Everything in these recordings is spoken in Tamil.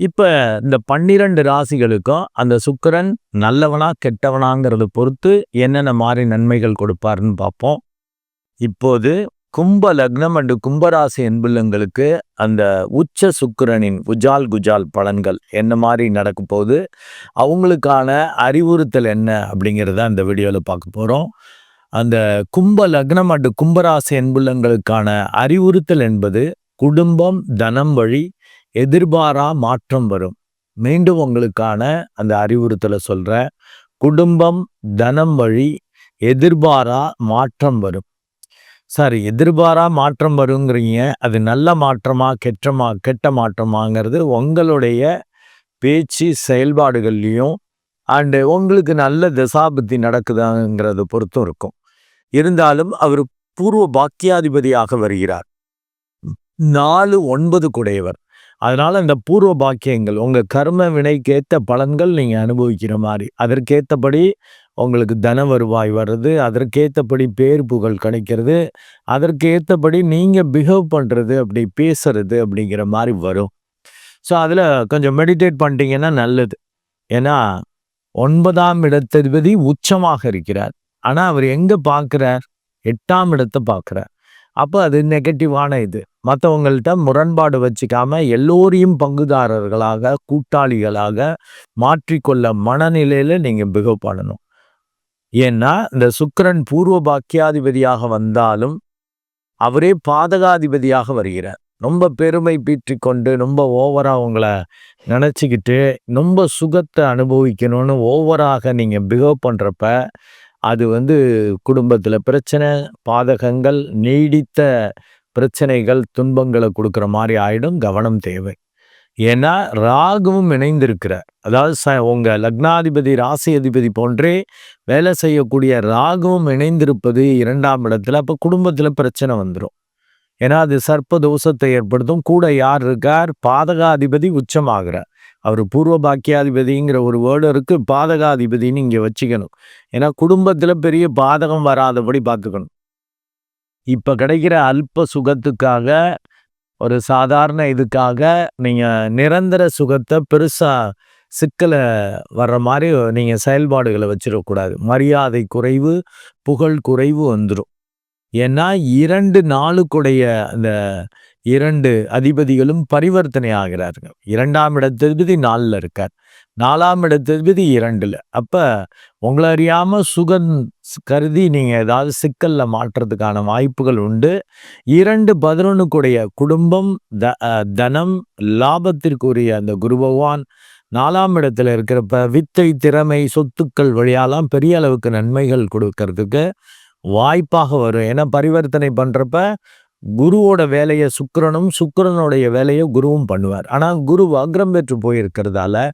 இப்போ இந்த பன்னிரண்டு ராசிகளுக்கும் அந்த சுக்கரன் நல்லவனா கெட்டவனாங்கிறத பொறுத்து என்னென்ன மாதிரி நன்மைகள் கொடுப்பாருன்னு பார்ப்போம். இப்போது கும்ப லக்னம் அண்டு கும்பராசி என்புள்ளங்களுக்கு அந்த உச்ச சுக்கிரனின் உஜால் குஜால் பலன்கள் என்ன மாதிரி நடக்க போகுது அவங்களுக்கான அறிவுறுத்தல் என்ன அப்படிங்கிறத அந்த வீடியோவில் பார்க்க போகிறோம் அந்த கும்ப லக்னம் அண்டு கும்பராசி என்புள்ளங்களுக்கான அறிவுறுத்தல் என்பது குடும்பம் தனம் வழி எதிர்பாரா மாற்றம் வரும். மீண்டும் உங்களுக்கான அந்த அறிவுறுத்தலை சொல்கிறேன் குடும்பம் தனம் வழி எதிர்பாரா மாற்றம் வரும். சார் எதிர்பாரா மாற்றம் வருங்கிறீங்க. அது நல்ல மாற்றமா கெட்டமா கெட்ட மாற்றமாங்கிறது உங்களுடைய பேச்சு செயல்பாடுகள்லையும் அண்டு உங்களுக்கு நல்ல தசாபுத்தி நடக்குதாங்கிறத பொறுத்தும் இருக்கும். இருந்தாலும் அவர் பூர்வ பாக்கியாதிபதியாக வருகிறார். நாலு ஒன்பது குடையவர். அதனால் இந்த பூர்வ பாக்கியங்கள் உங்கள் கர்ம வினைக்கேற்ற பலன்கள் நீங்கள் அனுபவிக்கிற மாதிரி அதற்கேற்றபடி உங்களுக்கு தன வருவாய் வர்றது அதற்கேற்றபடி பேர் புகழ் கிடைக்கிறது அதற்கு ஏற்றபடி நீங்கள் பிஹேவ் பண்ணுறது அப்படி பேசுறது அப்படிங்கிற மாதிரி வரும். ஸோ அதில் கொஞ்சம் மெடிடேட் பண்ணிட்டீங்கன்னா நல்லது. ஏன்னா ஒன்பதாம் இடத்ததிபதி உச்சமாக இருக்கிறார். ஆனால் அவர் எங்கே பார்க்குறார் எட்டாம் இடத்தை பார்க்குறார் அப்போ அது நெகட்டிவான இது. மற்றவங்கள்ட்ட முரண்பாடு வச்சுக்காம எல்லோரையும் பங்குதாரர்களாக கூட்டாளிகளாக மாற்றிக்கொள்ள மனநிலையில் நீங்கள் பிஹேவ் பண்ணணும். ஏன்னா இந்த சுக்கரன் பூர்வ பாக்கியாதிபதியாக வந்தாலும் அவரே பாதகாதிபதியாக வருகிறார். ரொம்ப பெருமை பீற்றி கொண்டு ரொம்ப ஓவராக உங்களை நினச்சிக்கிட்டு ரொம்ப சுகத்தை அனுபவிக்கணும்னு ஓவராக நீங்கள் பிஹேவ் பண்ணுறப்ப அது வந்து குடும்பத்தில் பிரச்சனை பாதகங்கள் நீடித்த பிரச்சனைகள் துன்பங்களை கொடுக்குற மாதிரி ஆகிடும் கவனம் தேவை. ஏன்னா ராகுவும் இணைந்திருக்கிறார். அதாவது ச உங்கள் லக்னாதிபதி ராசி அதிபதி போன்றே வேலை செய்யக்கூடிய ராகுவும் இணைந்திருப்பது இரண்டாம் இடத்துல அப்போ குடும்பத்தில் பிரச்சனை வந்துடும் ஏன்னா அது சர்ப்ப தோஷத்தை ஏற்படுத்தும். கூட யார் இருக்கார்? பாதகாதிபதி உச்சமாகிறார். அவர் பூர்வ பாக்கியாதிபதிங்கிற ஒரு வேர்டு இருக்கு பாதகாதிபதினு இங்கே வச்சுக்கணும். ஏன்னா குடும்பத்தில் பெரிய பாதகம் வராதபடி பார்த்துக்கணும். இப்போ கிடைக்கிற அல்ப சுகத்துக்காக ஒரு சாதாரண இதுக்காக நீங்கள் நிரந்தர சுகத்தை பெருசாக சிக்கலை வர்ற மாதிரி நீங்கள் செயல்பாடுகளை வச்சிடக்கூடாது மரியாதை குறைவு புகழ் குறைவு வந்துடும் ஏன்னா இரண்டு நாளுக்குடைய அந்த இரண்டு அதிபதிகளும் பரிவர்த்தனை ஆகிறார்கள் இரண்டாம் இடத்ததிபதி நாலில் இருக்கார். நாலாம் இடத்ததிபதி இரண்டில். அப்போ உங்களை அறியாமல் சுகம் கருதி நீங்கள் ஏதாவது சிக்கலில் மாற்றுறதுக்கான வாய்ப்புகள் உண்டு. இரண்டு பதினொன்றுக்குடைய குடும்பம் த தனம் லாபத்திற்குரிய அந்த குரு பகவான் நாலாம் இடத்துல இருக்கிறப்ப வித்தை திறமை சொத்துக்கள் வழியாலாம் பெரிய அளவுக்கு நன்மைகள் கொடுக்கறதுக்கு வாய்ப்பாக வரும். ஏன்னா பரிவர்த்தனை பண்ணுறப்ப குருவோட வேலையை சுக்கரனும் சுக்கரனுடைய வேலையை குருவும் பண்ணுவார். ஆனால் குரு வக்ரம் பெற்று போயிருக்கிறதால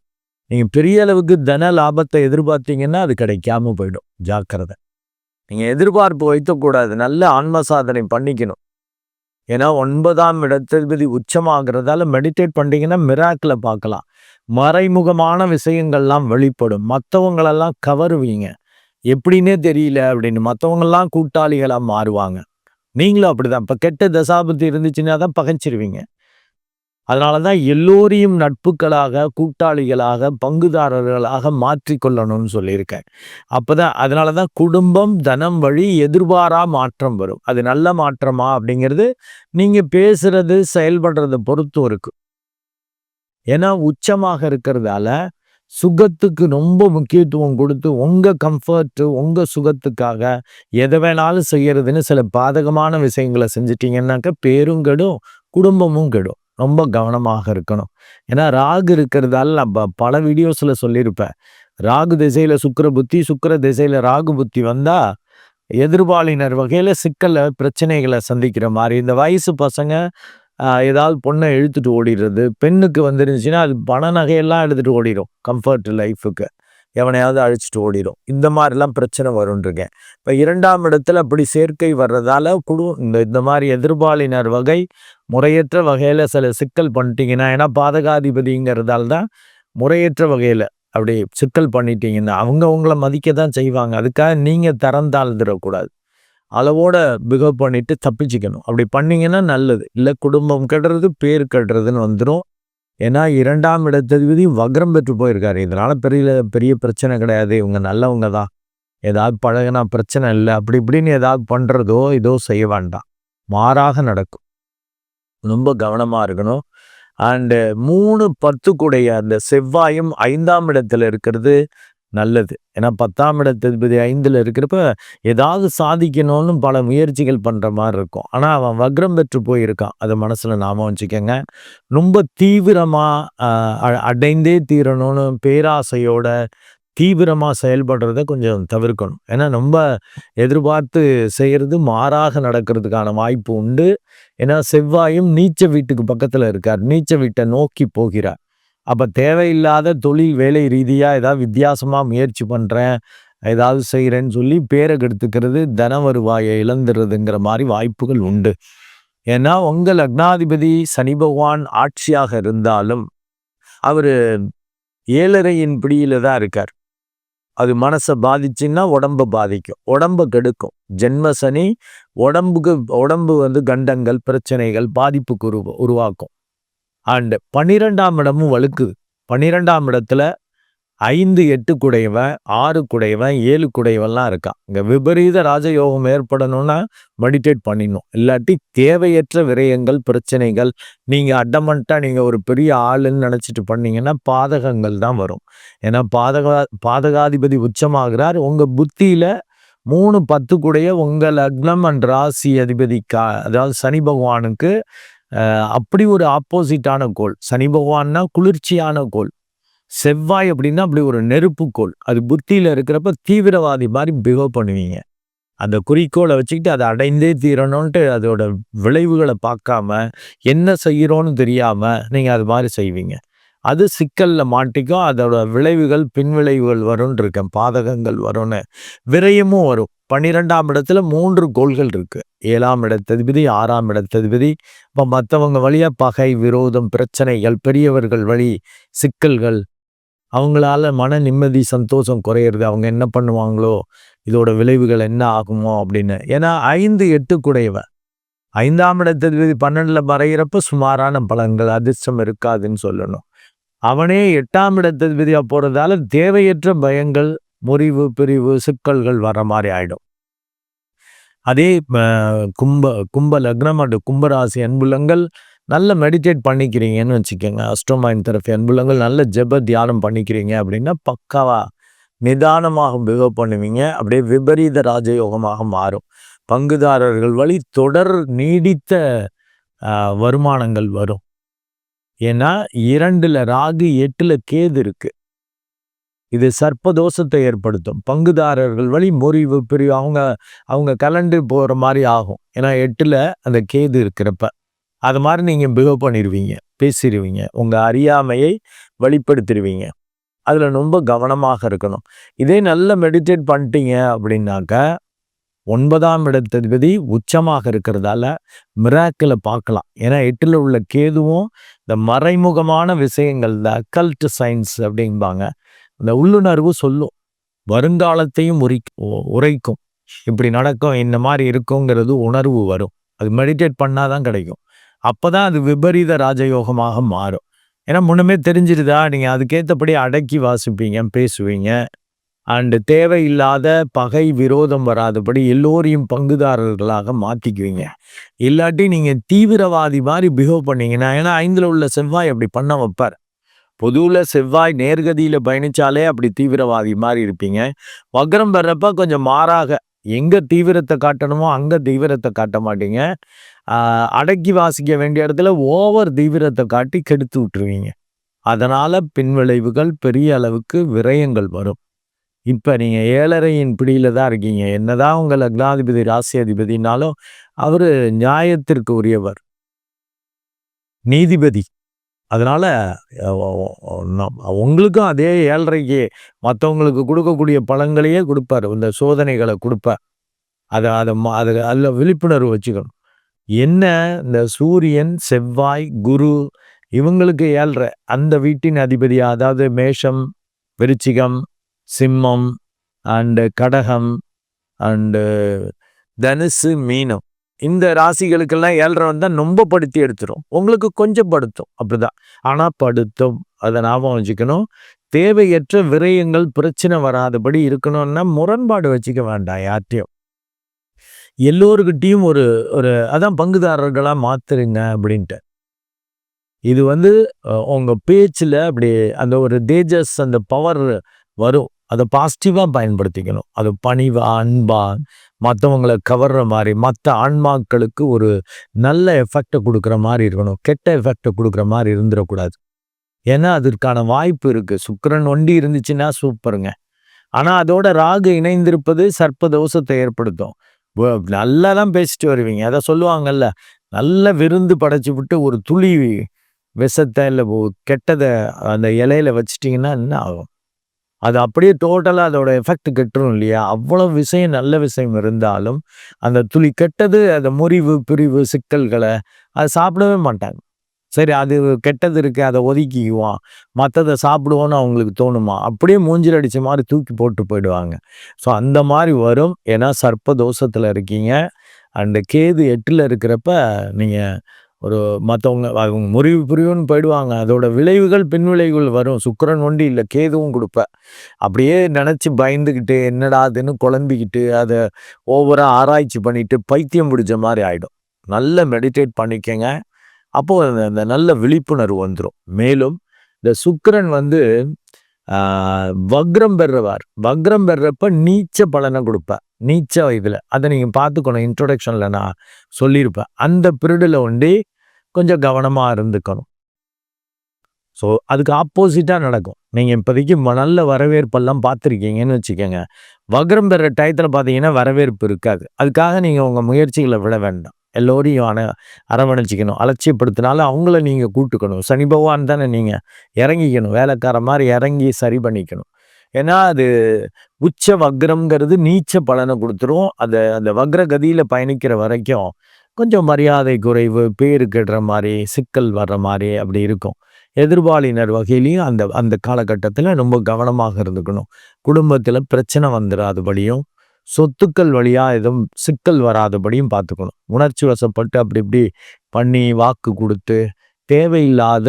நீங்கள் பெரிய அளவுக்கு தன லாபத்தை எதிர்பார்த்தீங்கன்னா அது கிடைக்காம போயிடும். ஜாக்கிரதை. நீங்கள் எதிர்பார்ப்பு வைக்கக்கூடாது. நல்ல ஆன்ம சாதனை பண்ணிக்கணும். ஏன்னா ஒன்பதாம் இடத்ததிபதி உச்சமாகிறதால மெடிடேட் பண்ணிங்கன்னா மிராக்கில் பார்க்கலாம். மறைமுகமான விஷயங்கள்லாம் வெளிப்படும். மற்றவங்களெல்லாம் கவருவீங்க. எப்படின்னே தெரியல அப்படின்னு. மற்றவங்கள்லாம் கூட்டாளிகளாக மாறுவாங்க. நீங்களும் அப்படிதான். இப்போ கெட்ட தசாபத்தி இருந்துச்சுன்னா தான் பகைச்சிருவீங்க அதனால தான் எல்லோரையும் நட்புகளாக கூட்டாளிகளாக பங்குதாரர்களாக மாற்றிக்கொள்ளணும்னு சொல்லியிருக்கேன். அப்போ தான் அதனால தான் குடும்பம் தனம் வழி எதிர்பாரா மாற்றம் வரும். அது நல்ல மாற்றமா அப்படிங்கிறது நீங்கள் பேசுறது செயல்படுறத பொறுத்தும் இருக்கு. ஏன்னா உச்சமாக இருக்கிறதால சுகத்துக்கு ரொம்ப முக்கியத்துவம் கொடுத்து உங்கள் கம்ஃபர்ட்டு உங்கள் சுகத்துக்காக எதை வேணாலும் செய்கிறதுன்னு சில பாதகமான விஷயங்களை செஞ்சிட்டிங்கன்னாக்க பேரும் கெடும் குடும்பமும் கெடும். ரொம்ப கவனமாக இருக்கணும். ஏன்னா ராகு இருக்கிறதால நான் பல வீடியோஸில் சொல்லியிருப்பேன். ராகு திசையில் சுக்கர புத்தி சுக்கர திசையில் ராகு புத்தி வந்தால் எதிர்பாலினர் வகையில் சிக்கலை பிரச்சனைகளை சந்திக்கிற மாதிரி. இந்த வயசு பசங்க ஏதாவது பொண்ணை இழுத்துட்டு ஓடிடுறது பெண்ணுக்கு வந்துருந்துச்சுன்னா அது பண நகையெல்லாம் எடுத்துகிட்டு ஓடிடும் கம்ஃபர்ட் லைஃபுக்கு எவனையாவது அழிச்சிட்டு ஓடிடும் இந்த மாதிரிலாம் பிரச்சனை வரும்ன்றிருக்கேன். இப்போ இரண்டாம் இடத்துல அப்படி சேர்க்கை வர்றதால குழு இந்த இந்த மாதிரி எதிர்பாலினர் வகை முறையற்ற வகையில் சில சிக்கல் பண்ணிட்டீங்கன்னா ஏன்னா பாதகாதிபதிங்கிறதால தான் முறையற்ற வகையில் அப்படி சிக்கல் பண்ணிட்டீங்கன்னா அவங்க உங்களை மதிக்க தான் செய்வாங்க. அதுக்காக நீங்கள் தரந்தாழ்ந்துடக்கூடாது அளவோட பிகவ் பண்ணிட்டு தப்பிச்சுக்கணும். அப்படி பண்ணீங்கன்னா நல்லது. இல்லை குடும்பம் கட்டுறது பேர் கட்டுறதுன்னு வந்துடும் ஏன்னா இரண்டாம் இடத்ததிபதி வக்ரம் பெற்று போயிருக்காரு. இதனால் பெரிய பெரிய பிரச்சனை கிடையாது. இவங்க நல்லவங்க தான். ஏதாவது பழகினா பிரச்சனை இல்லை. அப்படி இப்படின்னு ஏதாவது பண்ணுறதோ இதோ செய்ய வேண்டாம். மாறாக நடக்கும். ரொம்ப கவனமாக இருக்கணும். அண்டு மூணு பத்துக்குடைய அந்த செவ்வாயும் ஐந்தாம் இடத்துல இருக்கிறது நல்லது. ஏன்னா பத்தாம் இடத்ததிபதி ஐந்தில் இருக்கிறப்ப ஏதாவது சாதிக்கணும்னு பல முயற்சிகள் பண்ணுற மாதிரி இருக்கும். ஆனால் அவன் வக்ரம் பெற்று போயிருக்கான். அதை மனசில் நாம வச்சுக்கோங்க. ரொம்ப தீவிரமாக அடைந்தே தீரணும்னு பேராசையோட தீவிரமாக செயல்படுறத கொஞ்சம் தவிர்க்கணும். ஏன்னா ரொம்ப எதிர்பார்த்து செய்கிறது மாறாக நடக்கிறதுக்கான வாய்ப்பு உண்டு. ஏன்னா செவ்வாயும் நீச்ச வீட்டுக்கு பக்கத்தில் இருக்கார். நீச்ச வீட்டை நோக்கி போகிறார். அப்போ தேவையில்லாத தொழில் வேலை ரீதியாக ஏதாவது வித்தியாசமாக முயற்சி பண்ணுறேன் ஏதாவது செய்கிறேன்னு சொல்லி பேரை கெடுத்துக்கிறது தன வருவாயை இழந்துடுறதுங்கிற மாதிரி வாய்ப்புகள் உண்டு. ஏன்னா உங்கள் லக்னாதிபதி சனி பகவான் ஆட்சியாக இருந்தாலும் அவர் ஏழரையின் பிடியில் தான் இருக்கார். அது மனசை பாதிச்சுன்னா உடம்பை பாதிக்கும் உடம்பை கெடுக்கும். ஜென்ம சனி உடம்புக்கு உடம்பு வந்து கண்டங்கள் பிரச்சனைகள் பாதிப்புக்கு உருவா உருவாக்கும். அண்டு பன்னிரெண்டாம் இடமும் வழுக்குது பன்னிரெண்டாம் இடத்துல ஐந்து எட்டு குடையவன் ஆறு குடையவன் ஏழு குடையவன்லாம் இருக்கான் இங்கே விபரீத ராஜயோகம் ஏற்படணும்னா மெடிடேட் பண்ணிடணும். இல்லாட்டி தேவையற்ற விரயங்கள் பிரச்சனைகள் நீங்கள் அட்டமெண்ட்டாக நீங்கள் ஒரு பெரிய ஆளுன்னு நினச்சிட்டு பண்ணீங்கன்னா பாதகங்கள் தான் வரும். ஏன்னா பாதகா பாதகாதிபதி உச்சமாகிறார். உங்கள் புத்தியில் மூணு பத்து கூடைய உங்கள் லக்னம் அண்ட் ராசி அதிபதி கா அதாவது சனி பகவானுக்கு அப்படி ஒரு ஆப்போசிட்டான கோல் சனி பகவான்னா குளிர்ச்சியான கோல் செவ்வாய் அப்படின்னா அப்படி ஒரு நெருப்பு கோல் அது புத்தியில் இருக்கிறப்ப தீவிரவாதி மாதிரி பிஹேவ் பண்ணுவீங்க. அந்த குறிக்கோளை வச்சுக்கிட்டு அதை அடைந்தே தீரணும்ன்ட்டு அதோட விளைவுகளை பார்க்காம என்ன செய்கிறோன்னு தெரியாமல் நீங்கள் அது மாதிரி செய்வீங்க. அது சிக்கலில் மாட்டிக்கும். அதோட விளைவுகள் பின்விளைவுகள் வரும்னு இருக்கேன். பாதகங்கள் வரும்னு. விரயமும் வரும். பன்னிரெண்டாம் இடத்துல மூன்று கோள்கள் இருக்குது ஏழாம் இடத்ததிபதி ஆறாம் இடத்ததிபதி இப்போ மற்றவங்க வழியாக பகை விரோதம் பிரச்சனைகள் பெரியவர்கள் வழி சிக்கல்கள் அவங்களால மன நிம்மதி சந்தோஷம் குறையிறது அவங்க என்ன பண்ணுவாங்களோ இதோட விளைவுகள் என்ன ஆகுமோ அப்படின்னு. ஏன்னா ஐந்து எட்டு குடையவன் ஐந்தாம் இடத்ததிபதி பன்னெண்டில் மறைகிறப்ப சுமாரான பலன்கள் அதிர்ஷ்டம் இருக்காதுன்னு சொல்லணும். அவனே எட்டாம் இடத்ததிபதியாக போகிறதால தேவையற்ற பயங்கள் முறிவு பிரிவு சிக்கல்கள் வர மாதிரி ஆயிடும். அதே கும்ப கும்ப லக்னம் அண்டு கும்பராசி அன்புலங்கள் நல்ல மெடிடேட் பண்ணிக்கிறீங்கன்னு வச்சுக்கோங்க. அஸ்ட்ரோமைன் தெரப்பி அன்புலங்கள் நல்ல ஜெப தியானம் பண்ணிக்கிறீங்க அப்படின்னா பக்காவாக நிதானமாக பிஹேவ் பண்ணுவீங்க. அப்படியே விபரீத ராஜயோகமாக மாறும். பங்குதாரர்கள் வழி தொடர் நீடித்த வருமானங்கள் வரும். ஏன்னா இரண்டில் ராகு எட்டில் கேது இருக்குது இது சர்ப்பதோஷத்தை ஏற்படுத்தும். பங்குதாரர்கள் வழி முறிவு பிரிவு அவங்க அவங்க கலண்டு போகிற மாதிரி ஆகும். ஏன்னா எட்டில் அந்த கேது இருக்கிறப்ப. அது மாதிரி நீங்கள் பிஹேவ் பண்ணிடுவீங்க பேசிடுவீங்க உங்கள் அறியாமையை வெளிப்படுத்திடுவீங்க அதில் ரொம்ப கவனமாக இருக்கணும். இதே நல்ல மெடிடேட் பண்ணிட்டீங்க அப்படின்னாக்க ஒன்பதாம் இடத்ததிபதி உச்சமாக இருக்கிறதால மிராக்கில் பார்க்கலாம். ஏன்னா எட்டில் உள்ள கேதுவும் இந்த மறைமுகமான விஷயங்கள் இந்த அக்கல்ட் சயின்ஸ் அப்படிம்பாங்க. அந்த உள்ளுணர்வு சொல்லும். வருங்காலத்தையும் உரி உரைக்கும். இப்படி நடக்கும் இந்த மாதிரி இருக்குங்கிறது உணர்வு வரும். அது மெடிடேட் பண்ணாதான் கிடைக்கும். அப்போ தான் அது விபரீத ராஜயோகமாக மாறும். ஏன்னா முன்னமே தெரிஞ்சிருதா? நீங்கள் அதுக்கேற்றபடி அடக்கி வாசிப்பீங்க பேசுவீங்க. அண்டு தேவையில்லாத பகை விரோதம் வராதபடி எல்லோரையும் பங்குதாரர்களாக மாற்றிக்குவீங்க இல்லாட்டி நீங்கள் தீவிரவாதி மாதிரி பிஹேவ் பண்ணீங்கன்னா ஏன்னா ஐந்தில் உள்ள செவ்வாய் அப்படி பண்ண வைப்பார். பொதுவில் செவ்வாய் நேர்கதியில் பயணிச்சாலே அப்படி தீவிரவாதி மாதிரி இருப்பீங்க. வக்ரம் வர்றப்ப கொஞ்சம் மாறாக எங்கே தீவிரத்தை காட்டணுமோ அங்கே தீவிரத்தை காட்ட மாட்டீங்க. அடக்கி வாசிக்க வேண்டிய இடத்துல ஓவர் தீவிரத்தை காட்டி கெடுத்து விட்டுருவீங்க. அதனால் பின்விளைவுகள் பெரிய அளவுக்கு விரயங்கள் வரும். இப்போ நீங்கள் ஏழரையின் பிடியில் தான் இருக்கீங்க. என்னதான் உங்கள் லக்னாதிபதி ராசி அதிபதினாலும் அவர் நியாயத்திற்கு உரியவர். நீதிபதி. அதனால் உங்களுக்கும் அதே ஏழரைக்கு மற்றவங்களுக்கு கொடுக்கக்கூடிய பழங்களையே கொடுப்பார். இந்த சோதனைகளை கொடுப்பார். அதை அதை அது அதில் விழிப்புணர்வு வச்சுக்கணும். என்ன இந்த சூரியன் செவ்வாய் குரு இவங்களுக்கு ஏழ்ற அந்த வீட்டின் அதிபதியாக அதாவது மேஷம் விருச்சிகம் சிம்மம் அண்டு கடகம் அண்டு தனுசு மீனம். இந்த ராசிகளுக்கெல்லாம் ஏழரை வந்தால் ரொம்ப படுத்தி எடுத்துரும். உங்களுக்கு கொஞ்சம் படுத்தும். அப்படிதான். ஆனால் படுத்தும். அதை ஞாபகம் வச்சுக்கணும். தேவையற்ற விரயங்கள் பிரச்சனை வராதபடி இருக்கணும்னா முரண்பாடு வச்சுக்க வேண்டாம் யார்ட்டையும் எல்லோருக்கிட்டையும் ஒரு ஒரு அதான் பங்குதாரர்களாக மாத்துருங்க அப்படின்ட்டு. இது வந்து உங்கள் பேச்சில் அப்படி அந்த ஒரு தேஜஸ் அந்த பவர் வரும். அதை பாசிட்டிவாக பயன்படுத்திக்கணும். அது பணிவா அன்பா மற்றவங்களை கவர்ற மாதிரி மற்ற ஆன்மாக்களுக்கு ஒரு நல்ல எஃபெக்டை கொடுக்குற மாதிரி இருக்கணும். கெட்ட எஃபெக்டை கொடுக்குற மாதிரி இருந்துடக்கூடாது. ஏன்னா அதற்கான வாய்ப்பு இருக்குது சுக்கரன் ஒண்டி இருந்துச்சுன்னா சூப்பருங்க. ஆனால் அதோட ராகு இணைந்திருப்பது சர்ப்ப தோஷத்தை ஏற்படுத்தும். நல்லா தான் பேசிட்டு வருவீங்க. அதை சொல்லுவாங்கல்ல நல்ல விருந்து படைச்சி விட்டு ஒரு துளி விஷத்தை இல்லை கெட்டதை அந்த இலையில வச்சிட்டிங்கன்னா என்ன ஆகும்? அது அப்படியே டோட்டலாக அதோட எஃபெக்ட் கெட்டுரும் இல்லையா? அவ்வளோ விஷயம் நல்ல விஷயம் இருந்தாலும் அந்த துளி கெட்டது அந்த முறிவு பிரிவு சிக்கல்களை அதை சாப்பிடவே மாட்டாங்க. சரி அது கெட்டது இருக்குது அதை ஒதுக்கிக்குவோம். மற்றதை சாப்பிடுவோன்னு அவங்களுக்கு தோணுமா? அப்படியே மூஞ்சில் அடித்த மாதிரி தூக்கி போட்டு போயிடுவாங்க. ஸோ அந்த மாதிரி வரும். ஏன்னா சர்ப்ப தோஷத்தில் இருக்கீங்க. அண்டு கேது எட்டில் இருக்கிறப்ப நீங்கள் ஒரு மற்றவங்க அவங்க முறிவு புரிவுன்னு போயிடுவாங்க. அதோட விளைவுகள் பின்விளைவுகள் வரும். சுக்கரன் ஒண்டி இல்லை கேதுவும் கொடுப்ப. அப்படியே நினச்சி பயந்துக்கிட்டு என்னடா அதுன்னு குழம்பிக்கிட்டு அதை ஓவராக ஆராய்ச்சி பண்ணிவிட்டு பைத்தியம் பிடிச்ச மாதிரி ஆகிடும் நல்ல மெடிடேட் பண்ணிக்கங்க. அப்போது அந்த நல்ல விழிப்புணர்வு வந்துடும் மேலும் இந்த சுக்கரன் வந்து வக்ரம் பெறுவார் வக்ரம் பெறப்ப நீச்ச பலனை கொடுப்பேன் நீச்ச இதில் அதை நீங்கள் பார்த்துக்கணும் இன்ட்ரொடக்ஷனில் நான் சொல்லியிருப்பேன். அந்த பீரியடில் ஒண்டி கொஞ்சம் கவனமாக இருந்துக்கணும். ஸோ அதுக்கு ஆப்போசிட்டாக நடக்கும். நீங்கள் இப்போதைக்கு நல்ல வரவேற்பெல்லாம் பார்த்துருக்கீங்கன்னு வச்சுக்கோங்க. வக்ரம் பெற டயத்தில் பார்த்தீங்கன்னா வரவேற்பு இருக்காது. அதுக்காக நீங்கள் உங்கள் முயற்சிகளை விட வேண்டாம். எல்லோரையும் அண அரவணைச்சிக்கணும். அலட்சியப்படுத்தினாலும் அவங்கள நீங்கள் கூட்டுக்கணும். சனி பகவான் தானே நீங்கள் இறங்கிக்கணும். வேலைக்கார மாதிரி இறங்கி சரி பண்ணிக்கணும். ஏன்னா அது உச்ச வக்ரம்ங்கிறது நீச்ச பலனை கொடுத்துரும். அதை அந்த வக்ர கதியில் பயணிக்கிற வரைக்கும் கொஞ்சம் மரியாதை குறைவு பேரு கெடுற மாதிரி சிக்கல் வர்ற மாதிரி அப்படி இருக்கும். எதிர்பாலினர் வகையிலையும் அந்த அந்த காலகட்டத்தில் ரொம்ப கவனமாக இருந்துக்கணும். குடும்பத்தில் பிரச்சனை வந்துடாதபடியும் சொத்துக்கள் வழியாக எதுவும் சிக்கல் வராதபடியும் பார்த்துக்கணும் உணர்ச்சி வசப்பட்டு அப்படி இப்படி பண்ணி வாக்கு கொடுத்து தேவையில்லாத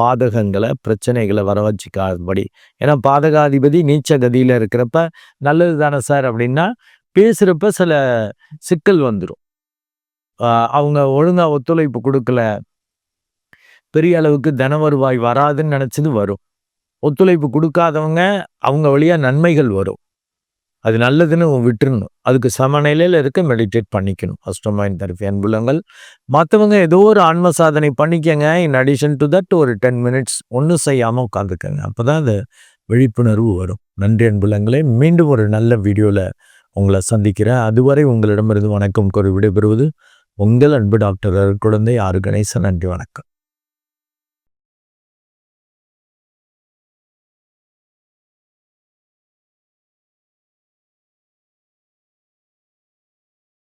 பாதகங்களை பிரச்சனைகளை வர வச்சுக்காதபடி ஏன்னா பாதகாதிபதி நீச்ச கதியில் இருக்கிறப்ப நல்லது தானே சார் அப்படின்னா பேசுகிறப்ப சில சிக்கல் வந்துடும் அவங்க ஒழுங்காக ஒத்துழைப்பு கொடுக்கல. பெரிய அளவுக்கு தன வருவாய் வராதுன்னு நினச்சது வரும். ஒத்துழைப்பு கொடுக்காதவங்க அவங்க வழியாக நன்மைகள் வரும். அது நல்லதுன்னு விட்டுருணும் அதுக்கு சமநிலையில் இருக்க மெடிடேட் பண்ணிக்கணும். அஸ்டோமைன் தெரப்பி அன்புலங்கள் மற்றவங்க ஏதோ ஒரு ஆன்ம சாதனை பண்ணிக்கங்க. இன் அடிஷன் டு தட் ஒரு டென் மினிட்ஸ் ஒன்றும் செய்யாமல் உட்காந்துக்கங்க அப்போ தான் அது விழிப்புணர்வு வரும். நன்றி அன்புலங்களே மீண்டும் ஒரு நல்ல வீடியோவில் உங்களை சந்திக்கிறேன். அதுவரை உங்களிடமிருந்து வணக்கம் கூறி விடைபெறுவது உங்கள் அன்பு டாக்டர் குழந்தை ஆறு கணேசன். நன்றி வணக்கம்.